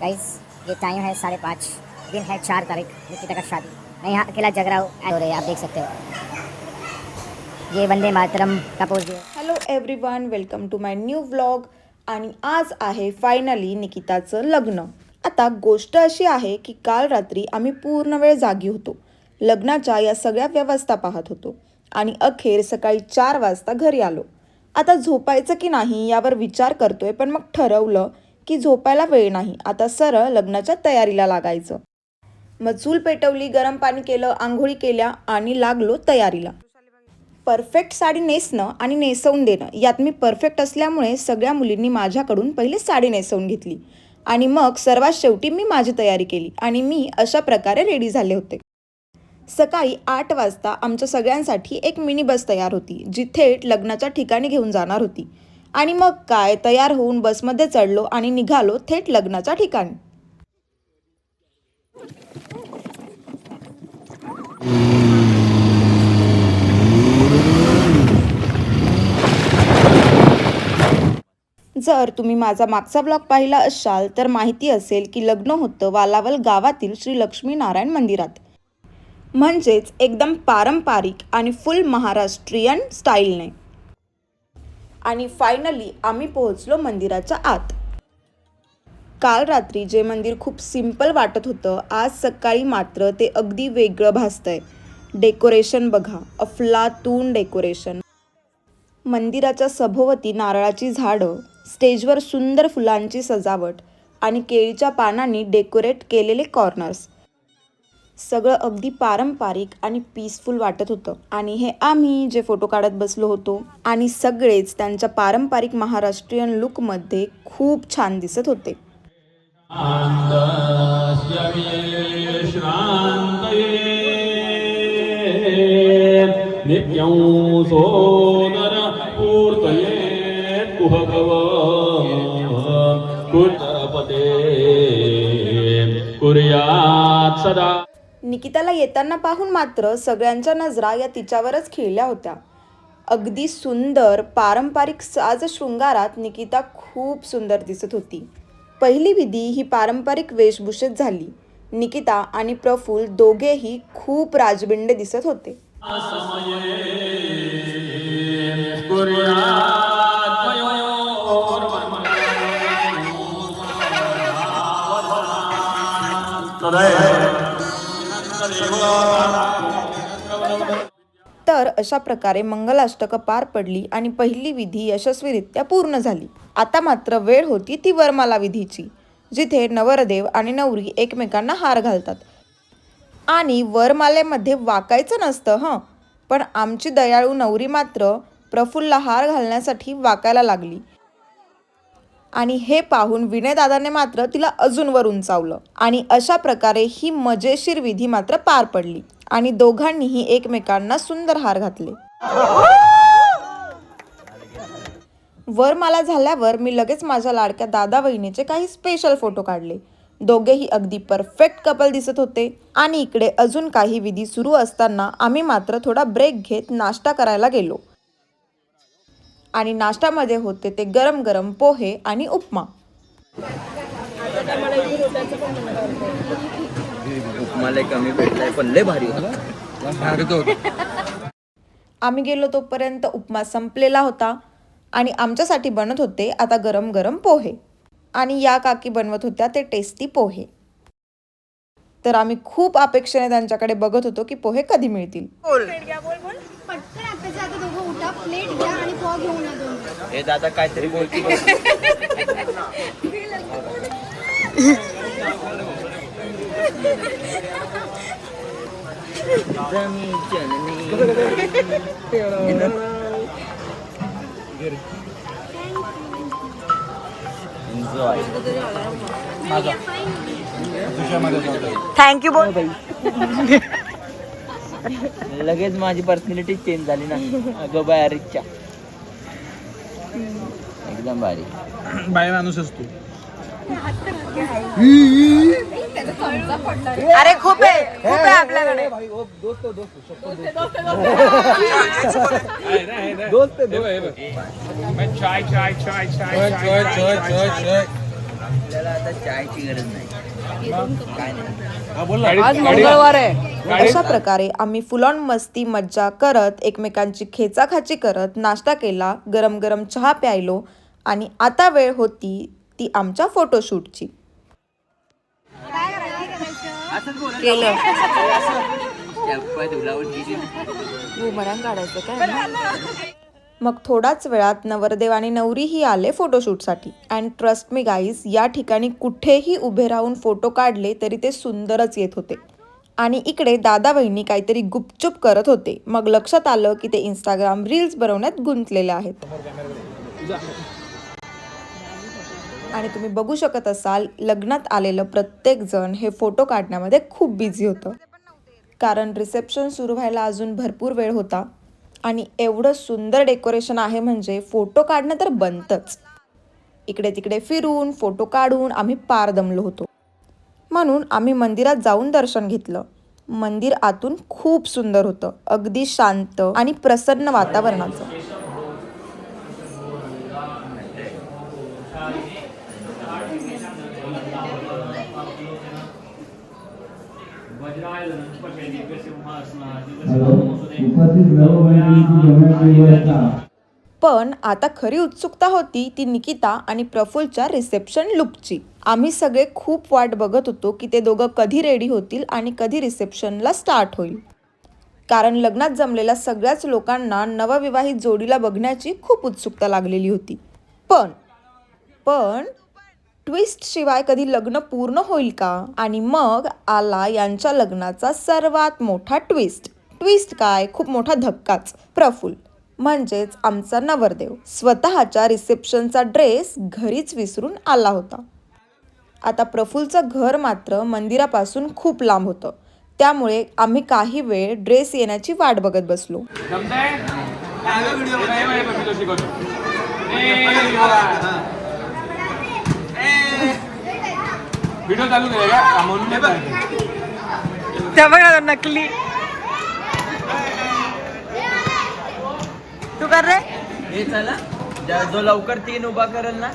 Guys ये time है साढ़े पाँच। दिन है चार तारीख निकिता का शादी। मैं यहाँ अकेला जग रहा हूँ। हो रही है आप देख सकते हो। ये वंदे मातरम का pose Diya hello everyone welcome to my new vlog आणि आज आहे फायनली निकिताचं लग्न. आता गोष्ट अशी आहे की काल रात्री आम्ही पूर्ण वेळ जागी होतो. लग्नाच्या या सगळ्या व्यवस्था पाहत होतो. आणि अखेर सकाळी चार वाजता घरी आलो. आता झोपायचं की नाही यावर विचार करतोय पण मग ठरवलं की झोपायला वेळ नाही. आता सरळ लग्नाच्या तयारीला लागायचं. मग चूल पेटवली गरम पाणी केलं आंघोळी केल्या आणि लागलो तयारीला. परफेक्ट साडी नेसणं आणि नेसवून देणं यात मी परफेक्ट असल्यामुळे सगळ्या मुलींनी माझ्याकडून पहिले साडी नेसवून घेतली. आणि मग सर्वात शेवटी मी माझी तयारी केली आणि मी अशा प्रकारे रेडी झाले होते. सकाळी आठ वाजता आमच्या सगळ्यांसाठी एक मिनी बस तयार होती जी थेट लग्नाच्या ठिकाणी घेऊन जाणार होती. आणि मग काय तयार होऊन बसमध्ये चढलो आणि निघालो थेट लग्नाच्या ठिकाणी. जर तुम्ही माझा मागचा ब्लॉग पाहिला असाल तर माहिती असेल की लग्न होतं वालावल गावातील श्री लक्ष्मीनारायण मंदिरात. म्हणजेच एकदम पारंपरिक आणि फुल महाराष्ट्रीयन स्टाईलने आणि फायनली आम्ही पोहोचलो मंदिराच्या आत. काल रात्री जे मंदिर खूप सिंपल वाटत होतं आज सकाळी मात्र ते अगदी वेगळं भासतंय. डेकोरेशन बघा अफलातून डेकोरेशन मंदिराच्या सभोवती नारळाची झाडं स्टेजवर सुंदर फुलांची सजावट आणि केळीच्या पानांनी डेकोरेट केलेले कॉर्नर्स सगळं अगदी पारंपरिक आणि पीसफुल वाटत होतं. आणि हे आम्ही जे फोटो काढत बसलो होतो आणि सगळेच त्यांच्या पारंपरिक महाराष्ट्रीयन लुकमध्ये खूप छान दिसत होते. कुर्यात सदा। निकिताला येताना पाहून मात्र सगळ्यांच्या नजरा या तिच्यावरच खिळल्या होत्या. अगदी सुंदर पारंपरिक साज शृंगारात निकिता खूप सुंदर दिसत होती. पहिली विधी ही पारंपरिक वेशभूषेत झाली. निकिता आणि प्रफुल्ल दोघेही खूप राजबिंडे दिसत होते. अशा प्रकारे मंगलाष्टकं पार पडली आणि पहिली विधी यशस्वीरित्या पूर्ण झाली. आता मात्र वेळ होती ती वरमाला विधीची जिथे नवरदेव आणि नवरी एकमेकांना हार घालतात. आणि वरमालेमध्ये वाकायचं नसतं हं पण आमची दयाळू नवरी मात्र प्रफुल्ला हार घालण्यासाठी वाकायला लागली. आणि हे पाहून विनयदादाने मात्र तिला अजून वर उंचावलं. आणि अशा प्रकारे ही मजेशीर विधी मात्र पार पडली. आणि दोघांनीही एकमेकांना सुंदर हार घातले. वरमाला झाल्यावर मी लगेच माझ्या लाडक्या दादा वहिनीचे काही स्पेशल फोटो काढले. दोघेही अगदी परफेक्ट कपल दिसत होते. आणि इकडे अजून काही विधी सुरू असताना आम्ही मात्र थोडा ब्रेक घेत नाश्ता करायला गेलो. आणि नाश्त्यामध्ये होते ते गरम गरम पोहे आणि उपमा. मला कमी भेटलाय पण लय भारी होता. आम्ही गेलो तोपर्यंत उपमा संपलेला होता आणि आमच्यासाठी बनत होते आता गरम गरम पोहे. आणि या काकी बनवत होत्या ते टेस्टी पोहे. तर आम्ही खूप अपेक्षेने त्यांच्याकडे बघत होतो की पोहे कधी मिळतील. आता दोघं उठा प्लेट घ्या आणि पॉ घेऊन या दोन हे दादा काहीतरी बोलती एन्जॉय थँक्यू बोल लगेच माझी पर्सनॅलिटी चेंज झाली ना. अगं बाय रिक्षा एकदम भारी. बाय माणूस असतो. अरे खूप आहे खूप आहे आपल्याकडे. चाय चाय चाय चाय चाय चाय चाय आपल्याला आता चायची गरज नाही काय नाही अशा प्रकारे आम्ही फुलॉन मस्ती मज्जा करत एकमेकांची खेचाखाची करत नाश्ता केला गरम गरम चहा प्यायलो आणि आता वेळ होती ती आमच्या फोटोशूटची. मग थोडाच वेळात नवरदेव आणि नवरीही आले फोटोशूटसाठी. अँड ट्रस्ट मी गाईज या ठिकाणी कुठेही उभे राहून फोटो काढले तरी ते सुंदरच येत होते. आणि इकडे दादा बहिणी काहीतरी गुपचूप करत होते. मग लक्षात आलं की ते इंस्टाग्राम रील्स बनवण्यात गुंतलेले आहेत. आणि तुम्ही बघू शकत असाल लग्नात आलेलं प्रत्येक जण हे फोटो काढण्यामध्ये खूप बिझी होतं. कारण रिसेप्शन सुरू व्हायला अजून भरपूर वेळ होता आणि एवढं सुंदर डेकोरेशन आहे म्हणजे फोटो काढणं तर बनतंच. इकडे तिकडे फिरून फोटो काढून आम्ही पार दमलो होतो. म्हणून आम्ही मंदिरात जाऊन दर्शन घेतलं. मंदिर आतून खूप सुंदर होतं. अगदी शांत आणि प्रसन्न वातावरणाचं. पण आता खरी उत्सुकता होती ती निकिता आणि प्रफुल्लच्या रिसेप्शन लुकची. आम्ही सगळे खूप वाट बघत होतो की ते दोघं कधी रेडी होतील आणि कधी रिसेप्शनला स्टार्ट होईल. कारण लग्नात जमलेल्या सगळ्याच लोकांना नवविवाहित जोडीला बघण्याची खूप उत्सुकता लागलेली होती. पण पण ट्विस्ट शिवाय कधी लग्न पूर्ण होईल का? आणि मग आला यांच्या लग्नाचा सर्वात मोठा ट्विस्ट ट्विस्ट काय? खूप मोठा धक्काच. प्रफुल म्हणजेच आमचा नवरदेव. स्वतःच्या रिसेप्शनचा ड्रेस घरीच विसरून आला होता. आता प्रफुलचं घर मात्र मंदिरापासून खूप लांब होतं. त्यामुळे आम्ही काही वेळ ड्रेस येण्याची वाट बघत बसलो. व्हिडिओ चालू केले का? म्हणून. त्या बघा नकली. तू कर रे. हे चला. जो लवकर तीन उभा करेल ना.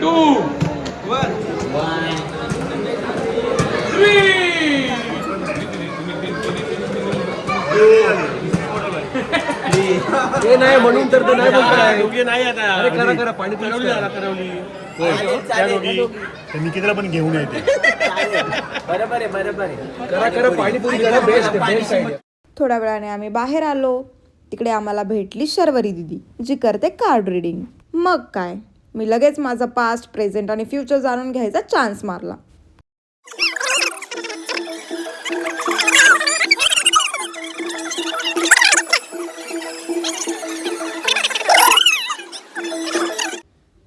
टू ते नाही म्हणून तर ते नाही बोलताय नाही आता. अरे करा करा पाणी करवली निकिताला पण घेऊन येते. बरोबर आहे बरोबर आहे. करा करा पाणीपुरी करा बेस्ट बेस्ट थोड्या वेळाने आम्ही बाहेर आलो. तिकडे आम्हाला भेटली शर्वरी दिदी जी करते कार्ड रिडिंग मग काय? मी लगेच माझा पास्ट प्रेझेंट आणि फ्युचर जाणून घ्यायचा चान्स मारला.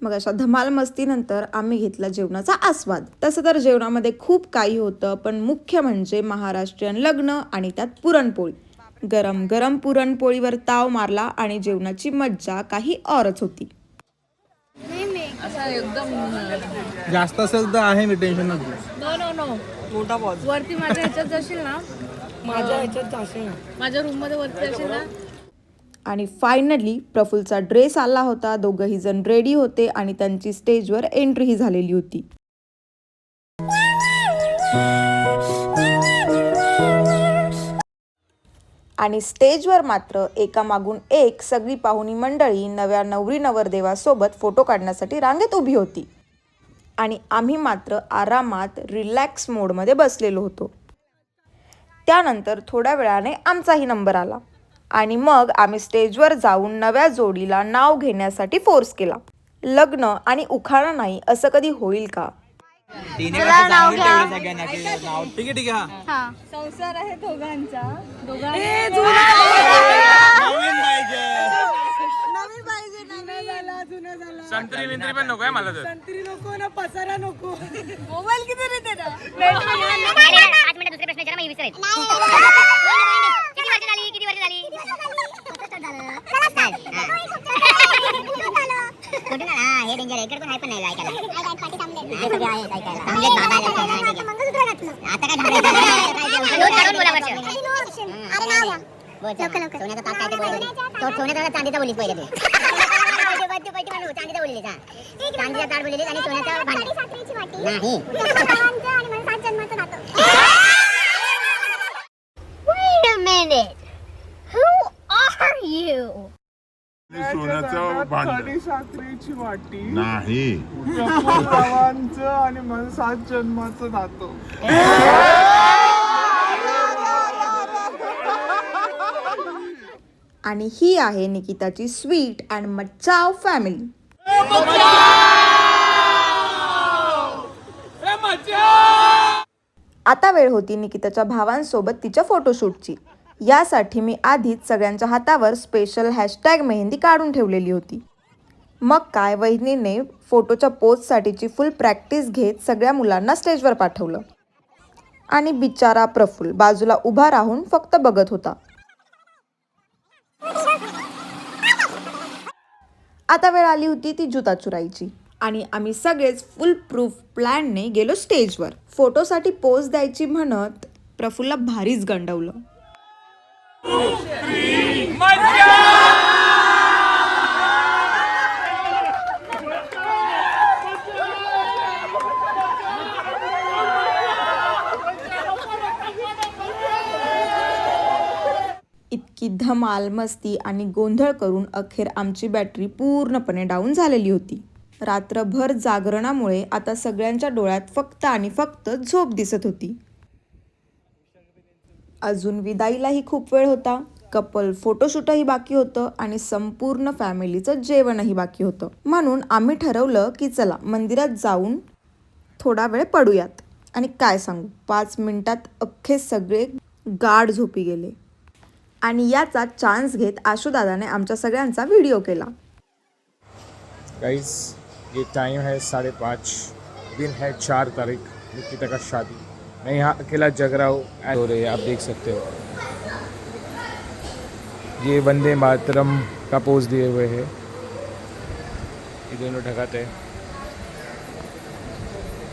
मग अशा धमाल मस्तीनंतर आम्ही घेतला जेवणाचा आस्वाद. तसं तर जेवणामध्ये खूप काही होतं पण मुख्य म्हणजे महाराष्ट्रीयन लग्न आणि त्यात पुरणपोळी. गरम गरम पुरणपोळीवर ताव मारला आणि जेवणाची मज्जा काही औरच होती. जास्त असेल तर आहे मी टेन्शन नको. नो नो नो मोठा पॉज वरती माझ्या ह्याच्यात जाशील ना? माझ्या ह्याच्यात जाशील ना. माझ्या रूममध्ये वरती जाशील ना? आणि फायनली प्रफुलचा ड्रेस आला होता. दोघंही जण रेडी होते आणि त्यांची स्टेजवर एंट्रीही झालेली होती. आणि स्टेजवर मात्र एका मागून एक सगळी पाहुणी मंडळी नव्या नवरी नवरदेवासोबत फोटो काढण्यासाठी रांगेत उभी होती. आणि आम्ही मात्र आरामात रिलॅक्स मोडमध्ये बसलेलो होतो. त्यानंतर थोड्या वेळाने आमचाही नंबर आला. आणि मग आम्ही स्टेजवर जाऊन नव्या जोडीला नाव घेण्यासाठी फोर्स केला. लग्न आणि उखाणा नाही असं कधी होईल का? तिने कसं सांगितलं एवढं सगळ्यांना की नाव? ठीक आहे ठीक आहे हा. हा. संसार आहे दोघांचा. दोघांचा. नवीन पाहिजे. नवीन झाला जुना झाला. संत्री विंत्री पण नको आहे मला तर. संत्री नको ना पसारा नको. मोबाईल किती रे त्याला वर्ष झाली किती वर्ष झाली कुठे ना हे डेंजर आहे इकडे पण आहे पण नाही ऐकायला नाही सगळे आहेत ऐकायला चांगले बाबा आहेत ऐकायला. आता काय झालं? दोन काढून बोला वर्ष सोन्याचा तास काय ते बोलले तो सोन्याचा चांदीचा बोलीस पहिले तू चांदीचा बोललीस हा चांदीचा ताट बोललीस आणि सोन्याचा भांड नाही minute. Who are you? सोन्याचं भांड साखरेची वाटी. नाही. भावांचं आणि माझं सात जन्माचं नातं. आणि ही आहे निकिताची स्वीट अँड मचाव फॅमिली. आता वेळ होती निकिताच्या भावांसोबत तिच्या फोटोशूटची. यासाठी मी आधीच सगळ्यांच्या हातावर स्पेशल हॅशटॅग मेहंदी काढून ठेवलेली होती. मग काय वहिनीने फोटोच्या पोजसाठीची फुल प्रॅक्टिस घेत सगळ्या मुलांना स्टेजवर पाठवलं. आणि बिचारा प्रफुल्ल बाजूला उभा राहून फक्त बघत होता. आता वेळ आली होती ती जुता चुरायची आणि आम्ही सगळेच फुल प्रूफ प्लॅनने गेलो स्टेजवर फोटोसाठी पोज द्यायची म्हणत प्रफुल्ला भारीच गंडवलं. इतकी धमाल मस्ती आणि गोंधळ करून अखेर आमची बॅटरी पूर्णपणे डाऊन झालेली होती. रात्रभर जागरणामुळे आता सगळ्यांच्या डोळ्यात फक्त आणि फक्त झोप दिसत होती. अजून विदाईलाही खूप वेळ होता. कपल फोटोशूटही बाकी होतं आणि संपूर्ण फॅमिलीचं जेवणही बाकी होतं. म्हणून आम्ही ठरवलं की चला मंदिरात जाऊन थोडा वेळ पडूयात. आणि काय सांगू पाच मिनिटात अख्खे सगळे गाढ झोपी गेले. आणि याचा चान्स घेत आशुदादाने आमच्या सगळ्यांचा व्हिडिओ केला. गाइस ये टाइम है साढ़े पाँच. दिन है चार तारीख. निकिता का शादी. मैं यहाँ अकेला जग रहा हूँ। हो रही है आप देख सकते हो। ये वंदे मातरम का पोज दिए हुए है। ये दोनों ढकाते हैं।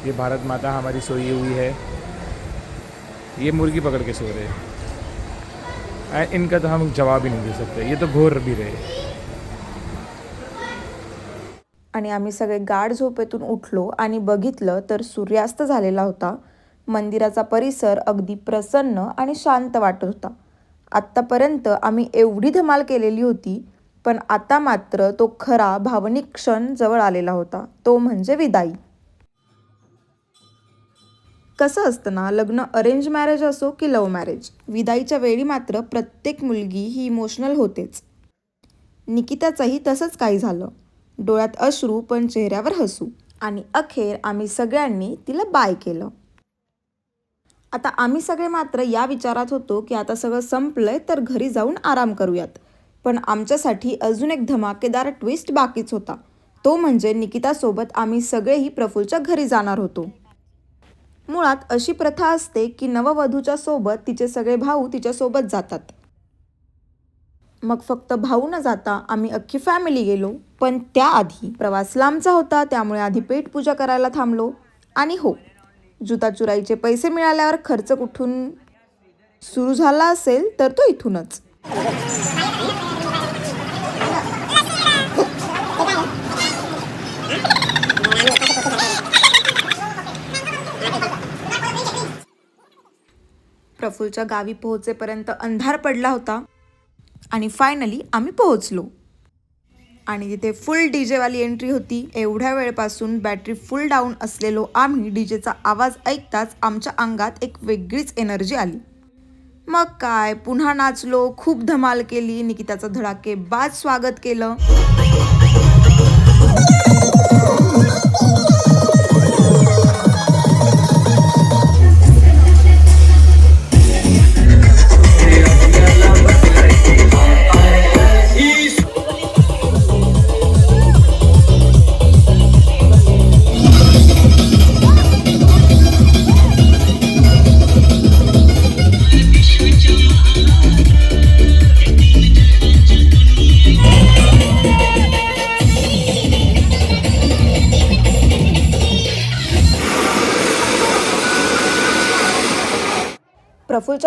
ये भारत माता हमारी सोई हुई है। ये मुर्गी पकड़ के सो रहे हैं। इनका तो हम जवाब ही नहीं दे सकते। ये तो घोर भी रहे आणि आम्ही सगळे गाढ झोपेतून उठलो आणि बघितलं तर सूर्यास्त झालेला होता. मंदिराचा परिसर अगदी प्रसन्न आणि शांत वाटत होता. आत्तापर्यंत आम्ही एवढी धमाल केलेली होती पण आता मात्र तो खरा भावनिक क्षण जवळ आलेला होता. तो म्हणजे विदाई. कसं असतं ना लग्न अरेंज मॅरेज असो की लव्ह मॅरेज विदाईच्या वेळी मात्र प्रत्येक मुलगी ही इमोशनल होतेच. निकिताचंही तसंच काही झालं. डोळ्यात अश्रू पण चेहऱ्यावर हसू. आणि अखेर आम्ही सगळ्यांनी तिला बाय केलं. आता आम्ही सगळे मात्र या विचारात होतो की आता सगळं संपलंय तर घरी जाऊन आराम करूयात. पण आमच्यासाठी अजून एक धमाकेदार ट्विस्ट बाकीच होता. तो म्हणजे निकितासोबत आम्ही सगळेही प्रफुलच्या घरी जाणार होतो. मुळात अशी प्रथा असते की नववधूच्या सोबत तिचे सगळे भाऊ तिच्यासोबत जातात. मग फक्त भाऊ न जाता आम्ही अख्खी फॅमिली गेलो. पण त्याआधी प्रवास लांबचा होता त्यामुळे आधी पेटपूजा करायला थांबलो. आणि हो जुता चुराईचे पैसे मिळाल्यावर खर्च कुठून सुरू झाला असेल तर तो इथूनच. प्रफुलच्या गावी पोहोचेपर्यंत अंधार पडला होता आणि फायनली आम्ही पोहोचलो. आणि तिथे फुल डी जेवाली एंट्री होती एवढ्या वेळपासून बॅटरी फुल डाऊन असलेलो आम्ही डी जेचा आवाज ऐकताच आमच्या अंगात एक वेगळीच एनर्जी आली. मग काय पुन्हा नाचलो खूप धमाल केली निकिताचं धडाके बाद स्वागत केलं.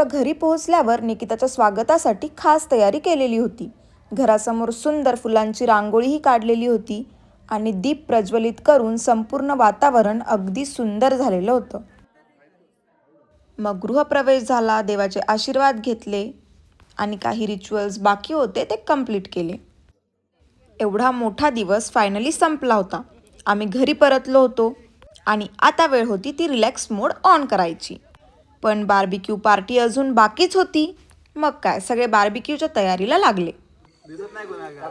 प्रफुल्लच्या घरी पोहोचल्यावर निकिताच्या स्वागतासाठी खास तयारी केलेली होती. घरासमोर सुंदर फुलांची रांगोळीही काढलेली होती आणि दीप प्रज्वलित करून संपूर्ण वातावरण अगदी सुंदर झालेलं होतं. मग गृहप्रवेश झाला देवाचे आशीर्वाद घेतले आणि काही रिच्युअल्स बाकी होते ते कंप्लीट केले. एवढा मोठा दिवस फायनली संपला होता. आम्ही घरी परतलो होतो आणि आता वेळ होती ती रिलॅक्स मोड ऑन करायची. पण बार्बिक्यू पार्टी अजून बाकीच होती. मग काय सगळे बार्बिक्यूच्या तयारीला लागले.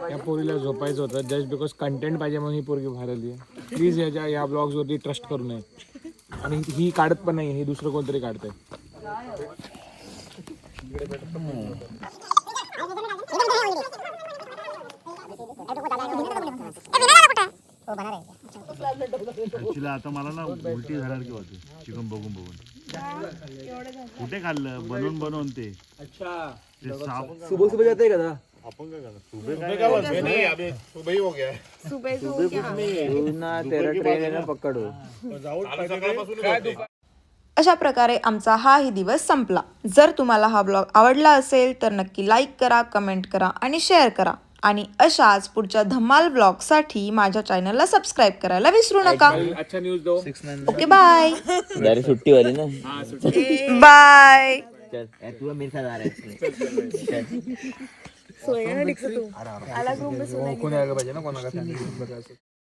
या पोरीला झोपायचं होतं. जस्ट बिकॉज कंटेंट पाहिजे म्हणून ही पोरगी बाहेर आली. आहे प्लीज याच्या या ब्लॉग्सवरती ट्रस्ट करू नये. आणि ही काढत पण नाही ही दुसरं कोणतरी काढतंय. ऍक्च्युली आता मला ना उलटी झाल्यासारखी होते चिकन बघून बघून. कुठे खाल्लं? बनवून बनवून ते. साप सुबह सुबह जाते का दादा आपण काय करणार? सुबे काय सुबे हो गया. तू ना तेरा ट्रेन आहे ना पकडू. अशा प्रकारे आमचा हाही दिवस संपला. जर तुम्हाला हा ब्लॉग आवडला असेल तर नक्की लाईक करा कमेंट करा आणि शेअर करा. आणि अशाच पुढच्या धमाल ब्लॉगसाठी माझ्या चॅनलला सबस्क्राईब करायला विसरू नका. अच्छा न्यूज दो. ओके बाय सुट्टी वाली ना बाय चल ए, तू मेरे साथ आ रहा है कोणी आलं पाहिजे ना कोणाला